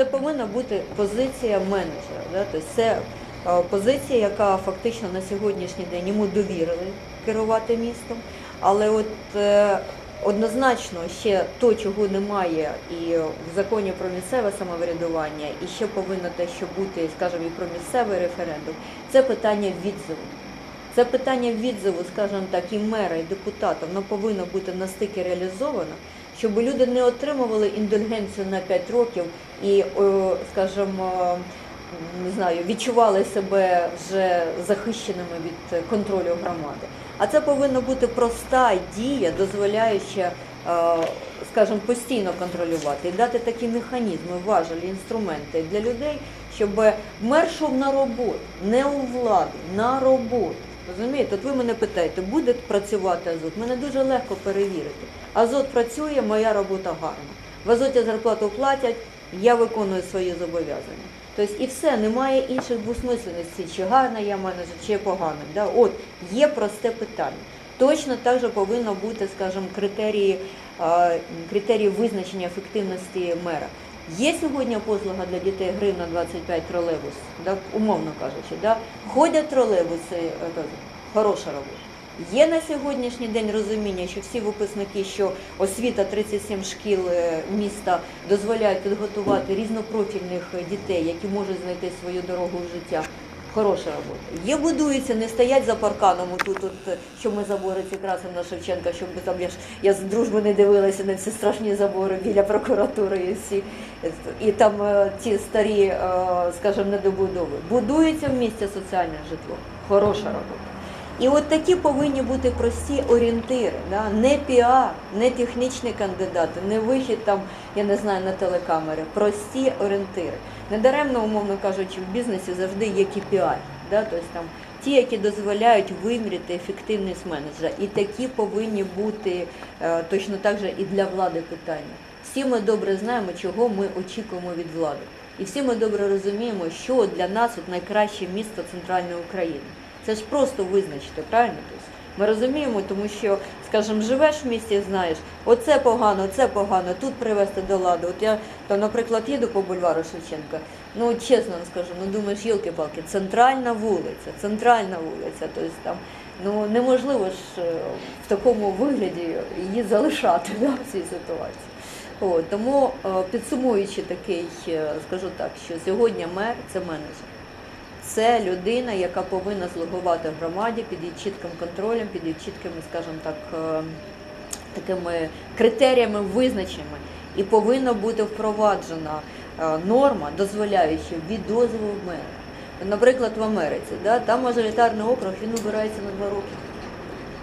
Це повинна бути позиція менеджера. Да? Тобто це позиція, яка фактично на сьогоднішній день йому довірили керувати містом. Але от е, однозначно ще то, чого немає і в законі про місцеве самоврядування, і ще повинно те, що бути, скажімо, і про місцевий референдум, це питання відзиву. Це питання відзиву, скажімо так, і мера, і депутата, воно повинно бути настільки реалізовано, щоб люди не отримували індульгенцію на 5 років і, скажімо, не знаю, відчували себе вже захищеними від контролю громади. А це повинна бути проста дія, дозволяюча, е, скажімо, постійно контролювати і дати такі механізми, важелі, інструменти для людей, щоб мер йшов на роботу, не у владу, на роботу. Розумієте, от ви мене питаєте, буде працювати Азот? Мене дуже легко перевірити. Азот працює, моя робота гарна. В Азоті зарплату платять, я виконую свої зобов'язання. Тобто і все, немає інших двусмисленностей, чи гарна я менеджер, чи я поганий. Да? От є просте питання. Точно так же повинно бути, скажімо, критерії, критерії визначення ефективності мера. Є сьогодні послуга для дітей гривна 25 тролейбус, да, умовно кажучи, да? ходять тролейбуси, е, хороша робота. Є на сьогоднішній день розуміння, що всі випускники, що освіта 37 шкіл е, міста дозволяють підготувати різнопрофільних дітей, які можуть знайти свою дорогу в життя. Хороша робота. Є будуються, не стоять за парканом. Тут, е, що ми забори ці красимо на Шевченка, щоб там я ж я з дружби не дивилася на ці страшні забори біля прокуратури і всі і там е, ті старі, е, скажімо, недобудови. Будується в місті соціальне житло. Хороша робота. І от такі повинні бути прості орієнтири, да? не піар, не технічні кандидати, не вихід там, я не знаю, на телекамери. Прості орієнтири. Недаремно, умовно кажучи, в бізнесі завжди є KPI, да? тобто там ті, які дозволяють виміряти ефективність менеджера. І такі повинні бути е, точно так же і для влади питання. Всі ми добре знаємо, чого ми очікуємо від влади. І всі ми добре розуміємо, що для нас от найкраще місто центральної України. Це ж просто визначити, правильно? Тобто ми розуміємо, тому що, скажімо, живеш в місті, знаєш, оце погано, це погано, тут привести до ладу. От я там, наприклад, їду по бульвару Шевченка. Ну чесно вам скажу, ну думаєш, йолки-палки, центральна вулиця, центральна вулиця. Тобто там ну неможливо ж е, в такому вигляді її залишати да, в цій ситуації. От, тому е, підсумуючи такий, е, скажу так, що сьогодні мер це менеджер. Це людина, яка повинна слугувати громаді під її чітким контролем, під її чіткими, скажімо так, е, такими критеріями визначеними. І повинна бути впроваджена е, норма, дозволяюча від дозволу мера. Наприклад, в Америці, да, там мажоритарний округ він обирається на два роки.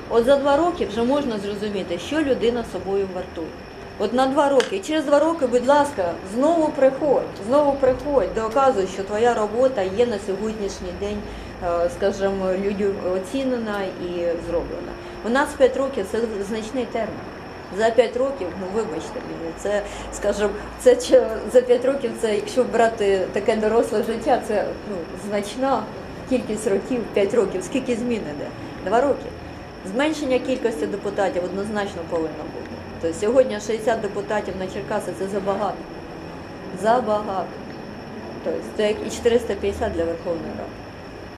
От за два роки вже можна зрозуміти, що людина собою вартує. От на два роки. І через два роки, будь ласка, знову приходь, знову приходь, доказуй, що твоя робота є на сьогоднішній день, е, скажімо, людю оцінена і зроблена. У нас 5 років це значний термін. За 5 років, ну вибачте мені, це, скажімо, це за 5 років, це якщо брати таке доросле життя, це ну, значна кількість років, 5 років. Скільки змін іде? Два роки. Зменшення кількості депутатів однозначно повинно бути. Тобто сьогодні 60 депутатів на Черкаси це забагато. Забагато. Тобто це як і 450 для Верховної Ради.